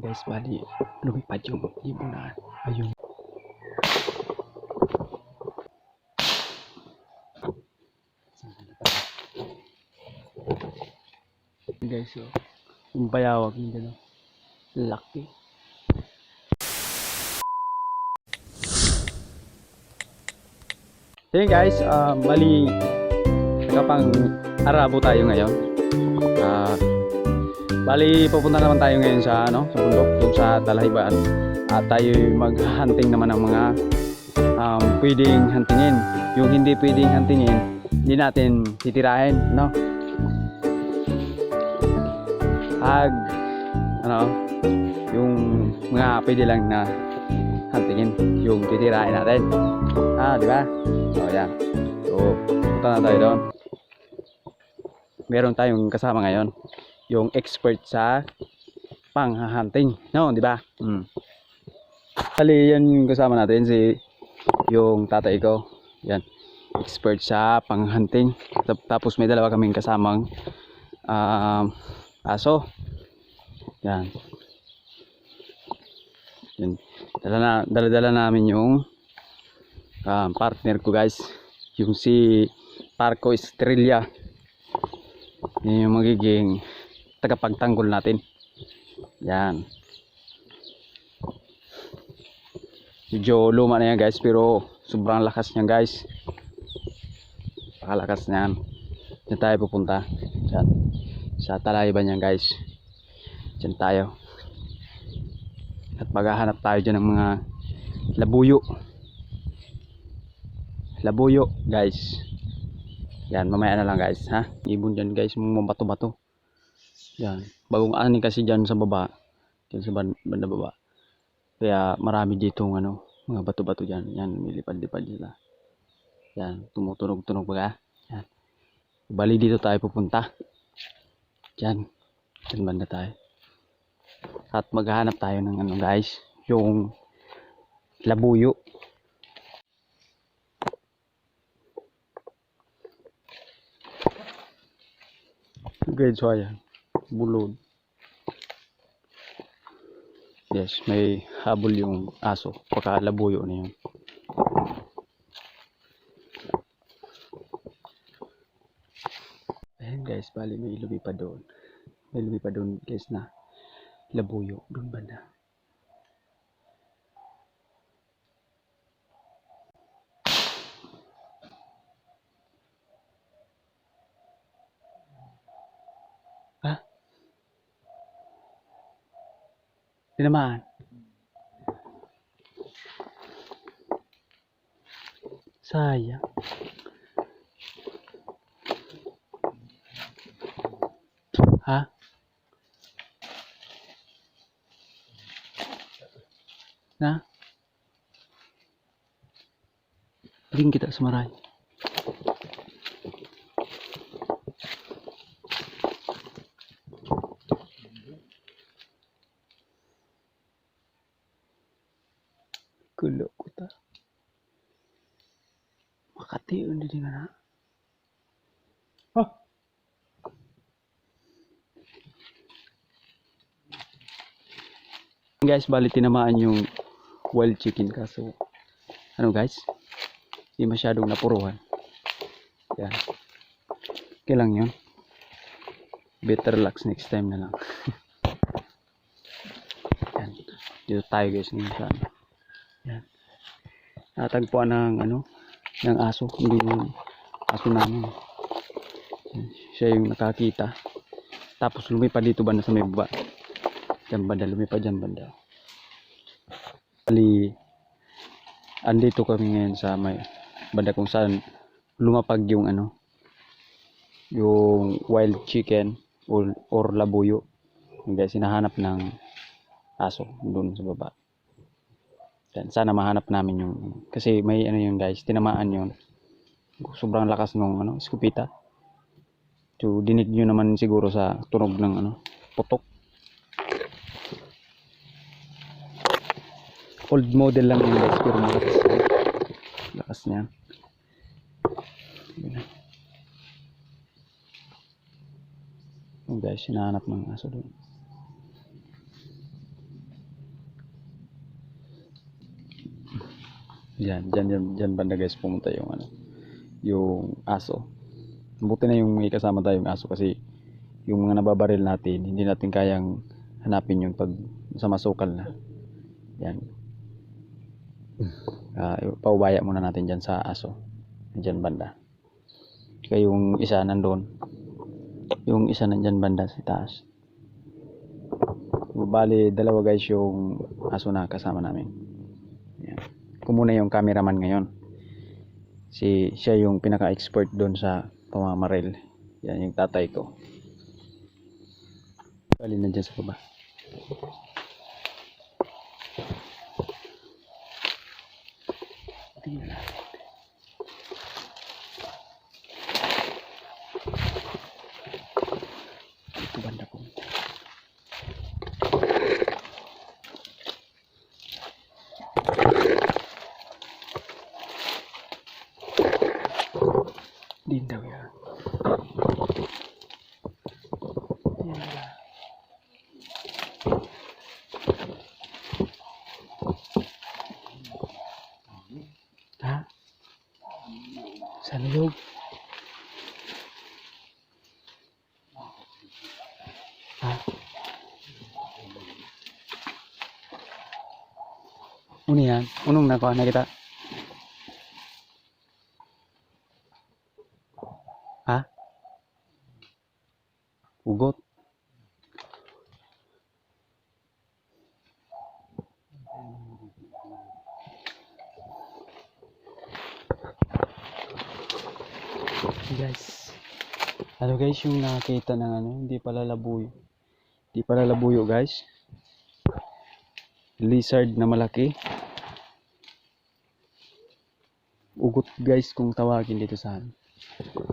guys, bali lumipad yung ibon na ayun. Guys, so, yung bayawag yung gano'n. Laki. Hey guys, um, bali nakapang arabo tayo ngayon. Ah, bali pupunta naman tayo ngayon sa ano, sa bundok, dun sa Talahibaan. At tayo mag-hunting naman ng mga um, pwedeng huntingin. Yung hindi pwedeng huntingin, hindi natin titirahin, no? Ag ano, yung mga pwede lang na huntingin, yung titirahin natin. Ah, di ba? So, yan. So, punta na tayo doon. Meron tayong kasama ngayon. Yung expert sa panghahunting. No, di ba? Hmm. Kali yan yung kasama natin si yung tatay ko. Yan. Expert sa panghunting. Tap- Tapos may dalawa kaming kasamang um, aso. Yan. Yan. Dala na, dala-dala namin yung um, partner ko guys yung si Parco Estrella yun yung magiging tagapagtanggol natin. Yan. Medyo luma na yan guys pero sobrang lakas niyan guys. Pakalakas niyan. Dyan tayo pupunta. Dyan sa talayban yan guys. Dyan tayo. At maghahanap tayo dyan ng mga labuyo. Labuyo guys. Yan mamaya na lang guys ha? Ibon dyan guys mga bato-bato yan. Bagong ani kasi dyan sa baba. Dyan sa ban- banda baba. Kaya marami dito ano mga bato-bato dyan. Yan milipad-lipad sila. Yan tumutunog-tunog baga. Yan. Bali dito tayo pupunta. Dyan dyan banda tayo. At maghahanap tayo ng ano guys yung labuyo. Guys, so ayan. Bulod. Yes, may habol yung aso. Pagkalabuyo na yun. Ayan guys, bali may lumipad doon. May lumipad doon guys na labuyo. Doon banda. Ha? Tinamaan. Sayang. Ha? Na? Ring kita semaray. Gulo ko ta. Makati undi di nga na. Ah. Guys, bali tinamaan yung wild chicken kaso ano guys? Hindi masyadong napuruhan. Yan. Okay lang yun. Better luck next time na lang. Yan. Dito tayo guys ngayon sa. Yan. Natagpuan ng ano, ng aso, hindi yung aso namin. Siya yung nakakita. Tapos lumipad dito banda sa may baba. Diyan banda, lumipad dyan banda. Bali, andito kami ngayon sa may banda kung saan lumapag yung ano, yung wild chicken or, or labuyo. Guys, hinahanap ng aso doon sa baba. Yan, sana mahanap namin yung kasi may ano yun guys, tinamaan yun. Sobrang lakas nung ano, skupita. So dinig nyo naman siguro sa tunog ng ano, putok. Old model lang yun guys, pero malakas. Lakas niya. Yun. Yung guys, hinahanap ng aso doon. Diyan, diyan, diyan, diyan banda guys pumunta yung ano, yung aso. Buti na yung may kasama tayong aso kasi yung mga nababaril natin, hindi natin kayang hanapin yung pag sa masukal na. Yan. Ah, paubaya muna natin diyan sa aso. Diyan banda. Kaya yung isa nandun. Yung isa nandyan banda sa taas. Bali, dalawa guys yung aso na kasama namin. Yan. Kumuna yung cameraman ngayon. Si, siya yung pinaka-expert doon sa pamamaril. Yan yung tatay ko. Bali, nandyan sa baba. Tingnan natin. Ito banda po. Din daw yan. Yan na. Ha? Sa loob? Ano yan? Unong nakuha na kita? Ha? Ugot? Guys. Ano guys yung nakakita ng ano? Hindi pala labuyo. Hindi pala labuyo guys. Lizard na malaki. Ugot guys kung tawagin dito sa ano.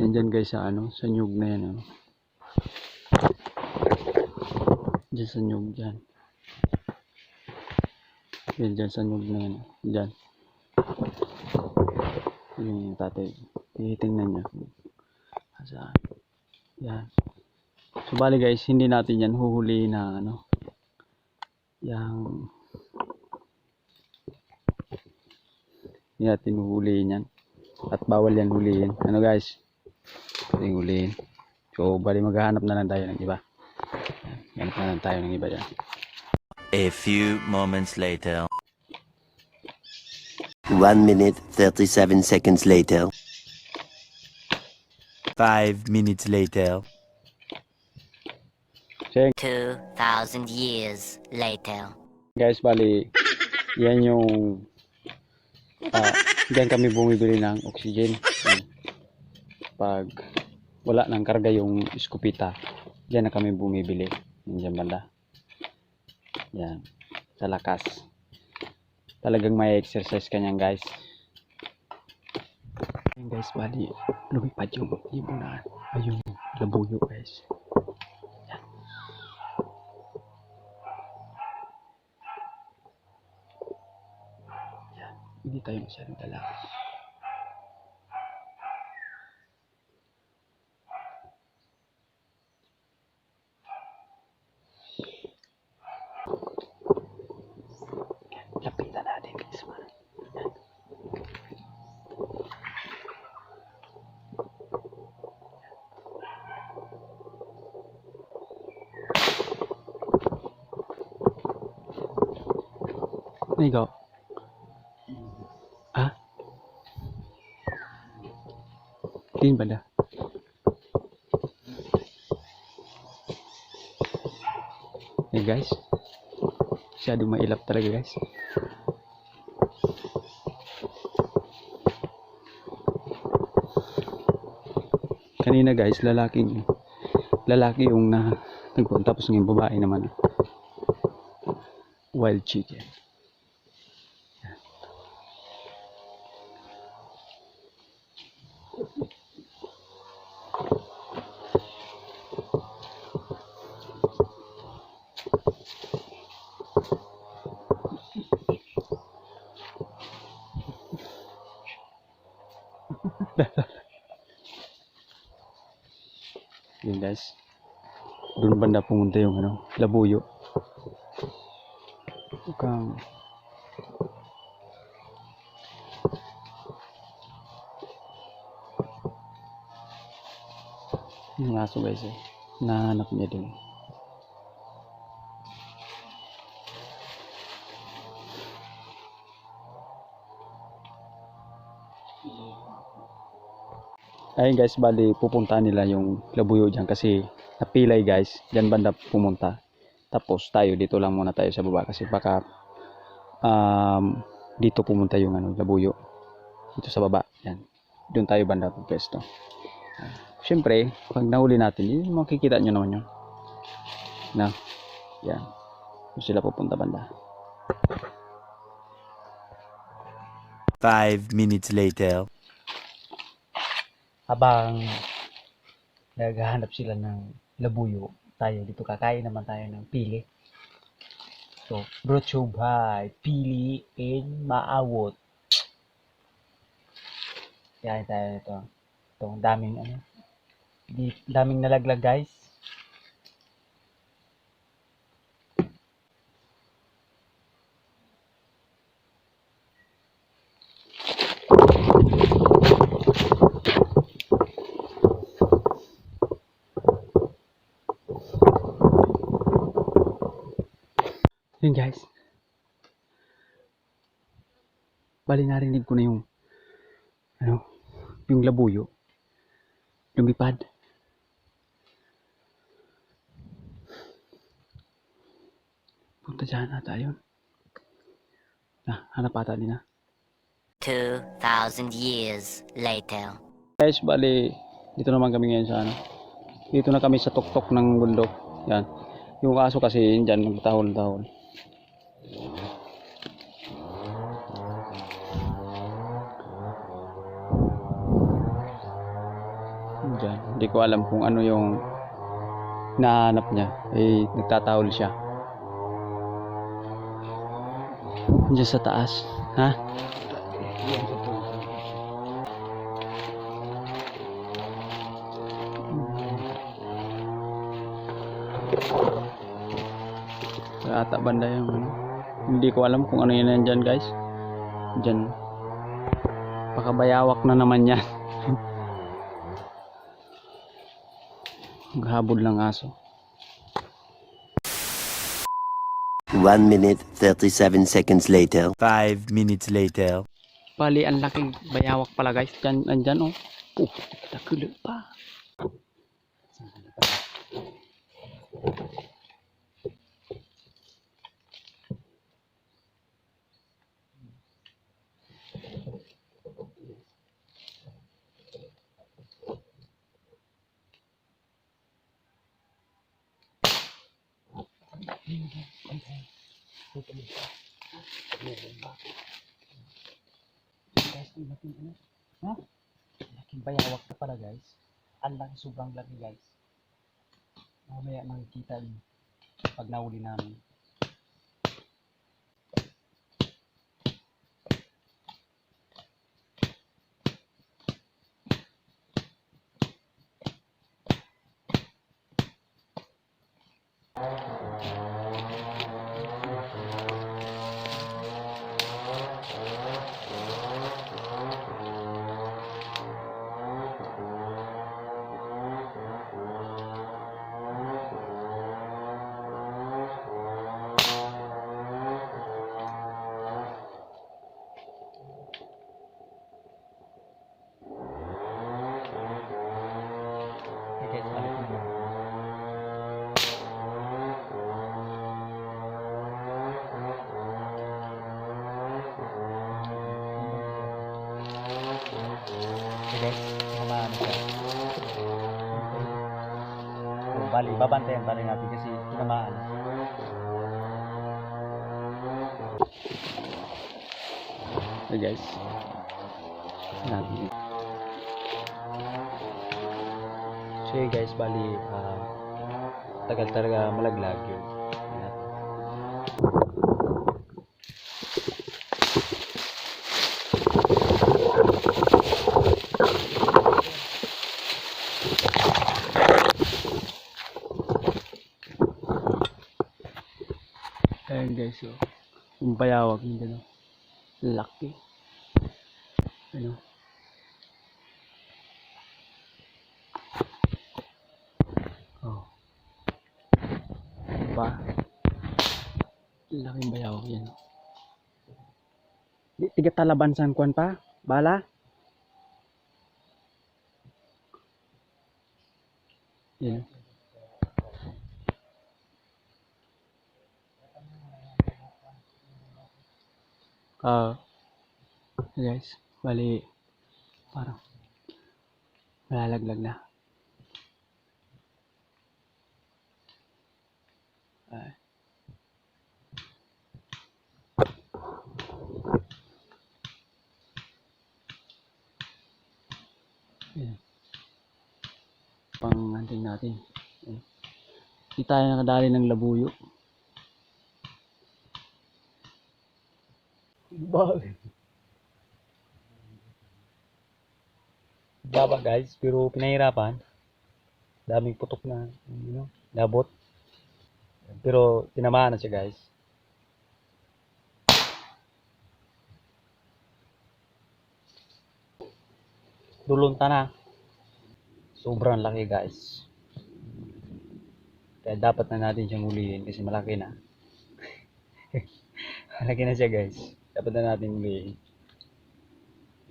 Yan dyan guys sa ano, sa nyug na yan ano. Diyan sa nyug dyan. Yan dyan sa nyug na yan. Dyan. Yung tatay. Titingnan niya. Saan? Yan. So bali guys, hindi natin yan huhuli na ano. Yang hindi natin huhulihin yan. At bawal yan hulihin. Ano guys? Hindi hulihin. So bali maghahanap na lang tayo ng iba. Yan. Hanap na lang tayo ng iba dyan. A few moments later. One minute, 37 seconds later. Five minutes later. 2,000 years later. Guys, bali yan yung ah diyan kami bumibili ng oxygen. Pag wala nang karga yung iskupita, diyan na kami bumibili. Yan dyan banda. Yan. Sa lakas. Talagang may exercise kanyan guys. Yan guys, bali lumipad yung ibon na ay yung labuyo guys. Hindi tayo masyadong lalaki. Lapitan natin guys. man. Yan. Ano Ba na? Hey guys. Masyado mailap talaga guys. Kanina guys, lalaking lalaki yung na tapos yung babae naman wild chicken. banda pumunta yung ano, labuyo. Mukhang yung aso guys eh nahanap niya din ayun guys bali pupunta nila yung labuyo dyan kasi napilay guys. Dyan banda pumunta. Tapos tayo dito lang muna tayo sa baba kasi baka um, dito pumunta yung ano, labuyo. Dito sa baba. Yan. Doon tayo banda pwesto. Siyempre, pag nahuli natin, yun, makikita nyo naman yun. Na, yan. Doon sila pupunta banda. Five minutes later. Habang naghahanap sila ng labuyo, tayo dito kakain naman tayo ng pili. So, brochubay, pili, in maawot. Kaya tayo ito. Ito, ang daming ano. Di, daming nalaglag guys. Yun guys. Bali narinig ko na yung ano, yung labuyo. Lumipad. Punta dyan ata yun. Ah, hanap ata nila. 2,000 years later. Guys, bali, dito naman kami ngayon sa ano. Dito na kami sa tuktok ng bundok. Yan. Yung aso kasi yun dyan, magtahol-tahol. Dyan. Hindi ko alam kung ano yung nahanap niya. Eh, nagtatahol siya. Diyan sa taas. Ha? Kaya ata banda yung ano. Hindi ko alam kung ano yun nandyan guys. Diyan. Pakabayawak na naman yan. Maghabol lang aso. 1 minute 37 seconds later. Five minutes later. Bali, ang laking bayawak pala guys. Diyan, andyan oh. Oh, nakulo pa. guys, ang laking ano, ha? Laking bayawak na pala guys. Ang laki, sobrang laki guys. Mamaya makikita niyo pag nahuli namin. Okay Guys, tinamaan siya. Oh, bali, babantayan bali natin kasi tinamaan. Okay guys. Natin. So guys, bali ah, tagal talaga malaglag yun. yung bayawag yung gano'n laki. Ano? Oh. Diba? Ba laking bayawag yan. Tiga talaban san kuan pa? Bala? Ah, guys, bali parang malalaglag na. Ayan. Pang hunting natin. Ayan. Hindi tayo nakadali ng labuyo. Bakit? Baba guys, pero pinahirapan. Daming putok na, you know, labot. Pero tinamaan na siya guys. Dulunta na. Sobrang laki guys. Kaya dapat na natin siyang huliin kasi malaki na. malaki na siya guys. Dapat na natin huliin.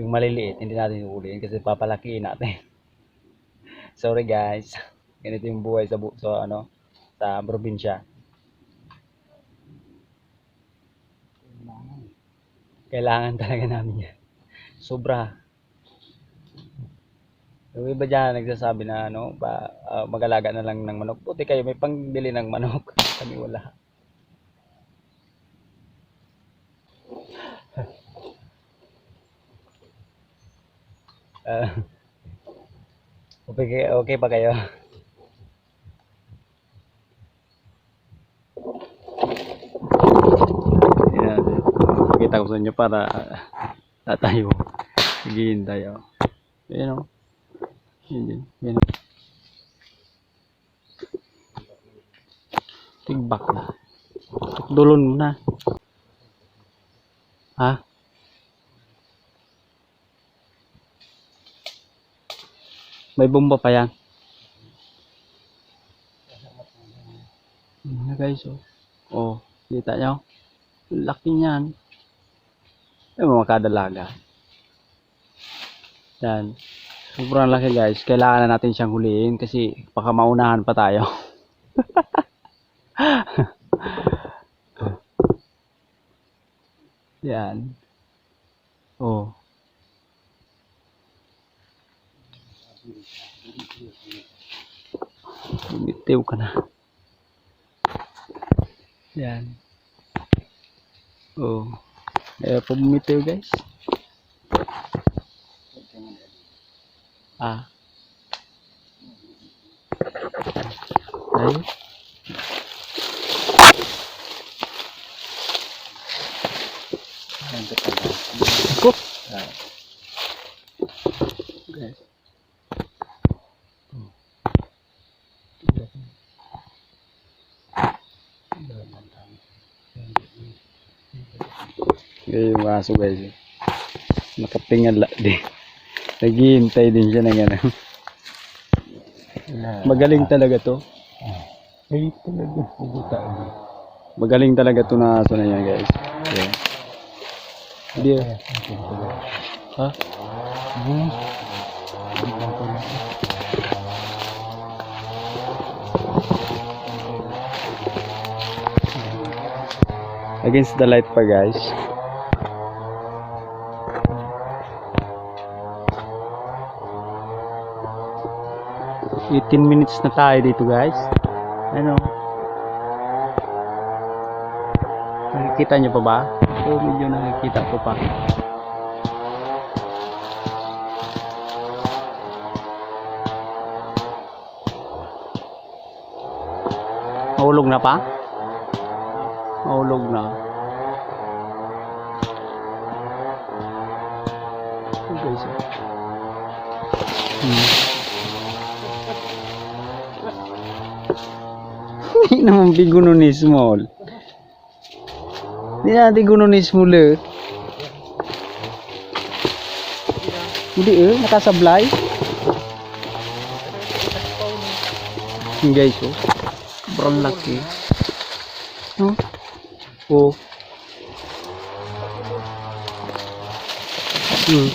Yung maliliit, hindi natin huliin kasi papalakiin natin. Sorry guys. Ganito yung buhay sa, bu- sa ano, sa probinsya. Kailangan talaga namin yan. Sobra. Yung iba dyan nagsasabi na ano, ba, ah, mag-alaga na lang ng manok. Buti kayo may pangbili ng manok. Kami wala. Ah, okay, kay- okay pa kayo? Yan. Pakita ko sa inyo para uh, tayo naghihintay. Oh. Ayan o. Yan din. Yan. Tigbak na. Tukdulon mo na. Ha? May bomba pa yan. Na guys oh. Oh, kita nyo? Laki niyan. Ay, mga kadalaga. Yan. Sobrang laki guys. Kailangan na natin siyang huliin kasi baka maunahan pa tayo. Yan. Oh. Bumitiw ka na. Yan. Oh. Eh, po bumitiw guys. Ah. Ay. Ganyan yung aso guys. Nakatingala din. Naghihintay din siya ng ano. Magaling talaga to. Ay, talaga. Puguta. Magaling talaga to na aso na yan guys. Yeah. Hindi. Ha? Hmm. Against the light pa guys. Eighteen minutes na tayo dito guys. Ano? Nakikita nyo pa ba? Oo, medyo nakikita ko pa. Mahulog na pa? Mahulog na. Oh, guys. oh. Hmm. Hindi naman biguno ni small. Hindi natin guno ni small eh. Hindi eh, nakasablay. Guys oh. Sobrang laki. No? Oh. Hmm.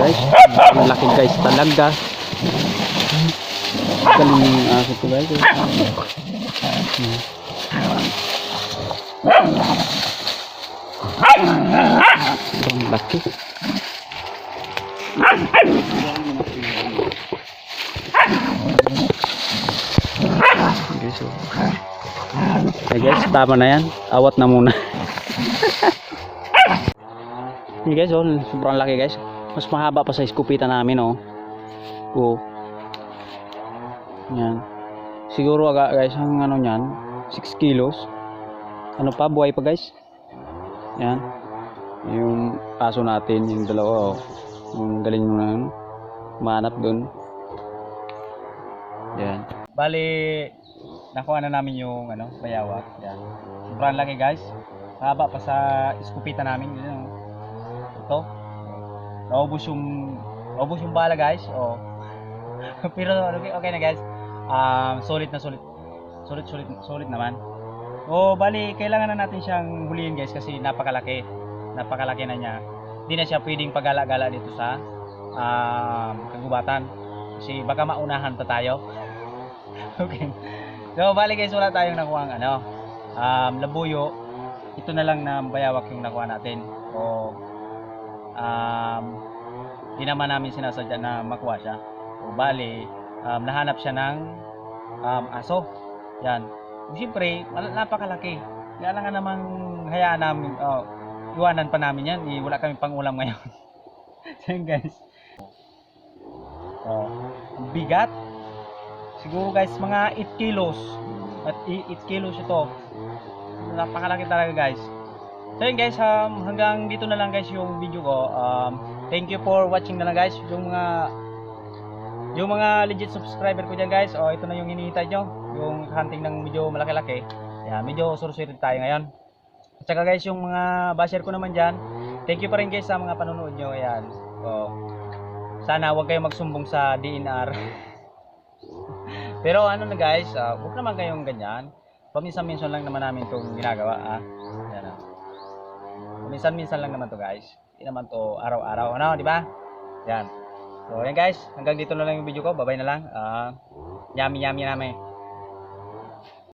Guys, ang laki guys talaga. Galing yung aso ko guys. Ang laki. Hey guys, tama na yan. Awat na muna. Hey guys, oh, sobrang laki guys. Mas mahaba pa sa iskupita namin, oh. Oh. Yan. Siguro aga guys, ang ano niyan, 6 kilos. Ano pa, buhay pa guys. Yan. Yung aso natin, yung dalawa, oh. Yung galing mo na. Manap dun. Yan. Bali, nakuha na namin yung ano, bayawak. Yan. Sobrang laki guys. Haba pa sa iskupita namin. Yan, oh. Ito. Naubos yung naubos yung bala guys. Oh. Pero okay, okay na guys. Um, solid na solid. Solid solid solid naman. Oh, bali kailangan na natin siyang huliin guys kasi napakalaki. Napakalaki na niya. Hindi na siya pwedeng pagala-gala dito sa um, kagubatan. Kasi baka maunahan pa tayo. okay. So, bali guys, wala tayong nakuha ano, um, labuyo. Ito na lang na bayawak yung nakuha natin. O, um, di naman namin sinasadya na makuha siya. O, bali, um, nahanap siya ng um, aso. Yan. Siyempre, napakalaki. Kaya lang nga namang hayaan namin, oh, iwanan pa namin yan. Eh, wala kami pang ulam ngayon. yun, guys. Oh, bigat. Siguro guys, mga 8 kilos. At 8 kilos ito. Napakalaki talaga guys. So yun guys, um, hanggang dito na lang guys yung video ko. Um, thank you for watching na lang guys. Yung mga yung mga legit subscriber ko dyan guys. Oh, ito na yung hinihintay nyo. Yung hunting ng medyo malaki-laki. Yan, medyo surusurit tayo ngayon. At saka guys, yung mga basher ko naman dyan. Thank you pa rin guys sa mga panonood nyo. Ayan. Oh. Sana huwag kayong magsumbong sa DNR. Pero ano na guys, ah, huwag naman kayong ganyan. Paminsan-minsan lang naman namin itong ginagawa. Ah. Yan, ah. Paminsan-minsan lang naman to guys. Hindi naman to araw-araw. Ano, di ba? Yan. So, yan guys. Hanggang dito na lang yung video ko. Babay na lang. Ah, yummy yummy namin.